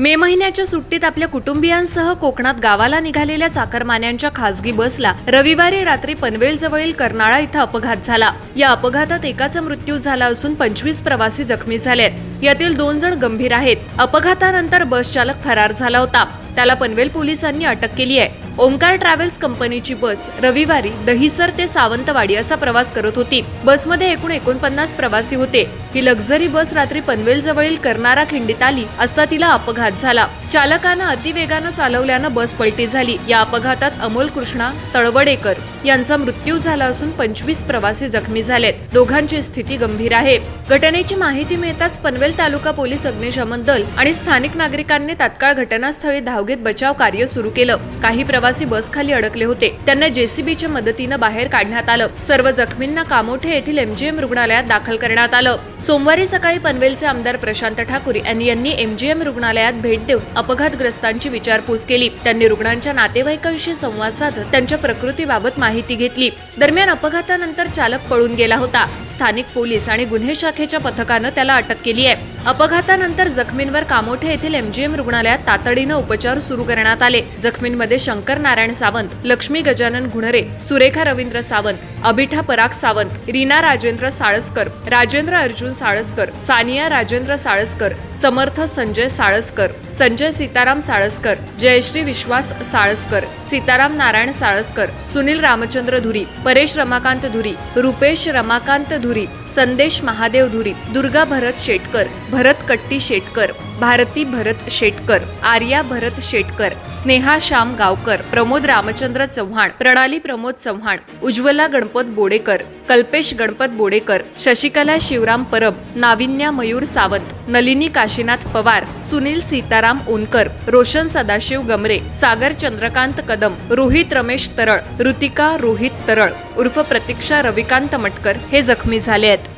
मे महिन्याच्या सुट्टीत आपल्या कुटुंबियांसह कोकणात गावाला निघालेल्या चाकरमान्यांच्या खासगी बसला रविवारी रात्री पनवेल जवळील कर्नाळा इथं अपघात झाला. या अपघातात एकाचा मृत्यू झाला असून पंचवीस प्रवासी जखमी झालेत. यातील दोन जण गंभीर आहेत. अपघातानंतर बस चालक फरार झाला होता. त्याला पनवेल पोलिसांनी अटक केली आहे. ओंकार ट्रॅव्हल्स कंपनीची बस रविवारी दहिसर ते सावंतवाडी असा प्रवास करत होती. बसमध्ये एकूण एकोणपन्नास प्रवासी होते. ही लक्झरी बस रात्री पनवेल जवळील करणारा खिंडीत आली असता तिला अपघात झाला. चालकानं अतिवेगानं चालवल्यानं बस पलटी झाली. या अपघातात अमोल कृष्णा तळवडेकर यांचा मृत्यू झाला असून पंचवीस प्रवासी जखमी झालेत. दोघांची स्थिती गंभीर आहे. घटनेची माहिती मिळताच पनवेल तालुका पोलीस अग्निशमन दल आणि स्थानिक नागरिकांनी तात्काळ घटनास्थळी धाव घेत बचाव कार्य सुरू केलं. काही प्रवासी बस खाली अडकले होते. त्यांना जेसीबीच्या मदतीनं बाहेर काढण्यात आलं. सर्व जखमींना कामोठे येथील एमजीएम रुग्णालयात दाखल करण्यात आलं. सोमवारी सकाळी पनवेलचे आमदार प्रशांत ठाकूर यांनी यांनी एमजीएम रुग्णालयात भेट देऊन अपघातग्रस्तांची विचारपूस केली. त्यांनी रुग्णांच्या नातेवाईकांशी संवाद साधत त्यांच्या प्रकृतीबाबत माहिती घेतली. दरम्यान अपघातानंतर चालक पळून गेला होता. स्थानिक पोलीस आणि गुन्हे शाखेच्या पथकानं त्याला अटक केली आहे. अपघातानंतर जखमींवर कामोठे येथील एमजीएम रुग्णालयात तातडीनं उपचार सुरू करण्यात आले. जखमींमध्ये शंकर नारायण सावंत लक्ष्मी गजानन घुणरे सुरेखा रवींद्र सावंत अभिठा पराग सावंत रीना राजेंद्र साळसकर राजेंद्र अर्जुन साळसकर सानिया राजेंद्र साळसकर समर्थ संजय साळसकर संजय सीताराम साळसकर जयश्री विश्वास साळसकर सीताराम नारायण साळसकर सुनील रामचंद्र धुरी परेश रमाकांत धुरी रुपेश रमाकांत धुरी संदेश महादेव धुरी दुर्गा भरत शेटकर भरत कट्टी शेटकर भारती भरत शेटकर आर्या भरत शेटकर स्नेहा श्याम गावकर प्रमोद रामचंद्र चव्हाण प्रणाली प्रमोद चव्हाण उज्ज्वला गणपत बोडेकर कल्पेश गणपत बोडेकर शशिकला शिवराम परब नाविन्या मयूर सावंत नलिनी काशीनाथ पवार सुनील सीताराम ओनकर रोशन सदाशिव गमरे सागर चंद्रकांत कदम रोहित रमेश तरळ ऋतिका रोहित तरळ उर्फ प्रतीक्षा रविकांत मटकर हे जखमी झाले आहेत.